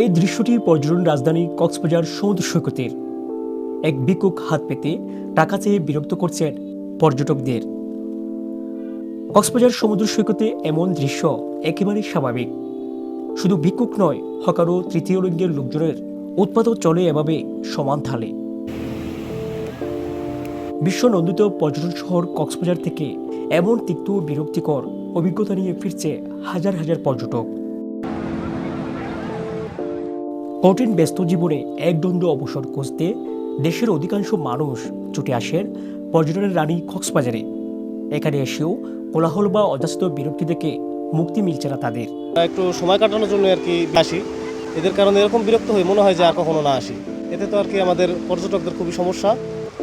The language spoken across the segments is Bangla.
এই দৃশ্যটি পর্যটন রাজধানী কক্সবাজার সমুদ্র সৈকতের। এক ভিক্ষুক হাত পেতে টাকা চেয়ে বিরক্ত করছেন পর্যটকদের। কক্সবাজার সমুদ্র সৈকতে এমন দৃশ্য একেবারেই স্বাভাবিক। শুধু ভিক্ষুক নয়, হকারও তৃতীয় লিঙ্গের লোকজনের উৎপাদন চলে এভাবে সমান থালে বিশ্ব নন্দিত পর্যটন শহর কক্সবাজার থেকে এমন তিক্ত বিরক্তিকর অভিজ্ঞতা নিয়ে ফিরছে হাজার হাজার পর্যটক। কঠিন ব্যস্ত জীবনে একদণ্ড অবসর খুঁজতে দেশের অধিকাংশ মানুষ ছুটে আসেন পর্যটনের রানী কক্সবাজারে। এখানে এসেও কোলাহল বা অজাস্ত বিরক্তি থেকে মুক্তি মিলছে না তাদের। একটু সময় কাটানোর জন্য আর কি আসি। এদের কারণে এরকম বিরক্ত হয়ে মনে হয় যে আর কখনো না আসি। এতে তো আর কি আমাদের পর্যটকদের খুবই সমস্যা।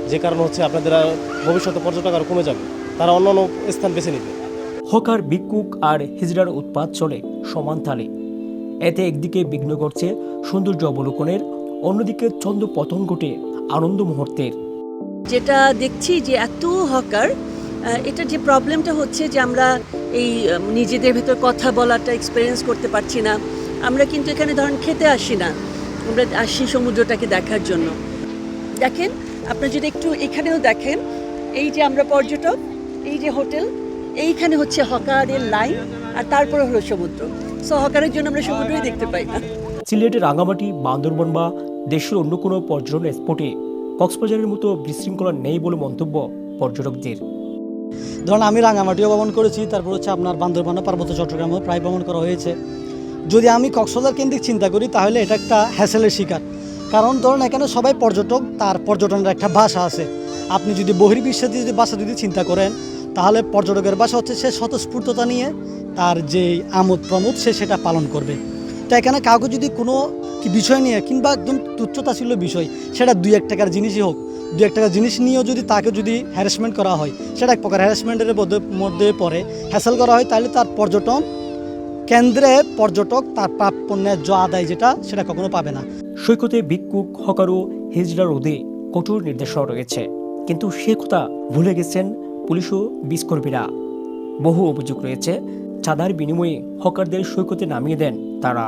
যে কারণ হচ্ছে আপনাদের আর ভবিষ্যতে পর্যটক আর কমে যাবে। তারা অন্য অন্য স্থান বেছে নেবে। হকার ভিক্ষুক আর হিজড়ার উৎপাদ চলে সমান তালে। এতে একদিকে বিঘ্ন ঘটছে সৌন্দর্য অবলোকনের, অন্যদিকে ছন্দ পতন ঘটে আনন্দ মুহূর্তের। যেটা দেখছি যে এত হকার এটা যে প্রবলেমটা হচ্ছে যে আমরা এই নিজেদের ভেতর কথা বলাটা এক্সপিরিয়েন্স করতে পারছি না। আমরা কিন্তু এখানে ধরেন খেতে আসি না, আমরা আসি সমুদ্রটাকে দেখার জন্য। দেখেন আপনি যদি একটু এখানেও দেখেন, এই যে আমরা পর্যটক, এই যে হোটেল, এইখানে হচ্ছে হকারের লাইন আর তারপরে হলো সমুদ্র। সো হকারের জন্য আমরা সমুদ্রই দেখতে পাই না। সিলেটের রাঙামাটি বান্দরবন বা দেশের অন্য কোনো পর্যটন স্পটে কক্সবাজারের মতো বিশৃঙ্খলা নেই বলে মন্তব্য পর্যটকদের। ধরুন আমি রাঙামাটিও ভ্রমণ করেছি তারপর হচ্ছে আপনার বান্দরবান পার্বত্য চট্টগ্রামেও প্রায় ভ্রমণ করা হয়েছে। যদি আমি কক্সবাজার কেন্দ্রিক চিন্তা করি তাহলে এটা একটা হ্যাসেলের শিকার। কারণ ধরুন এখানে সবাই পর্যটক তার পর্যটনের একটা ভাষা আছে। আপনি যদি বহির্বিশ্বে যদি ভাষা যদি চিন্তা করেন তাহলে পর্যটকের বাসা হচ্ছে সে স্বতঃস্ফূর্ততা নিয়ে তার যে আমোদ প্রমোদ সে সেটা পালন করবে। তো এখানে কাউকে যদি কোনো বিষয় নিয়ে কিংবা একদম তুচ্ছতা ছিল বিষয়, সেটা দুই এক টাকার জিনিসই হোক দু এক টাকার জিনিস নিয়েও যদি তাকে যদি হ্যারাসমেন্ট করা হয়, সেটা এক প্রকার হ্যারাসমেন্টের মধ্যে- পড়ে হ্যাসেল করা হয়, তাহলে তার পর্যটন কেন্দ্রে পর্যটক তার প্রাপ্য ন্যায্য আদায় যেটা, সেটা কখনো পাবে না। সৈকতে ভিক্ষুক, হকারও, হিজড়া রোদে কঠোর নির্দেশনা রয়েছে। কিন্তু সে কথা ভুলে গেছেন পুলিশ ও বিস্কর্মীরা। বহু অভিযোগ রয়েছে চাঁদার বিনিময়ে হকারদের সৈকতে নামিয়ে দেন তারা।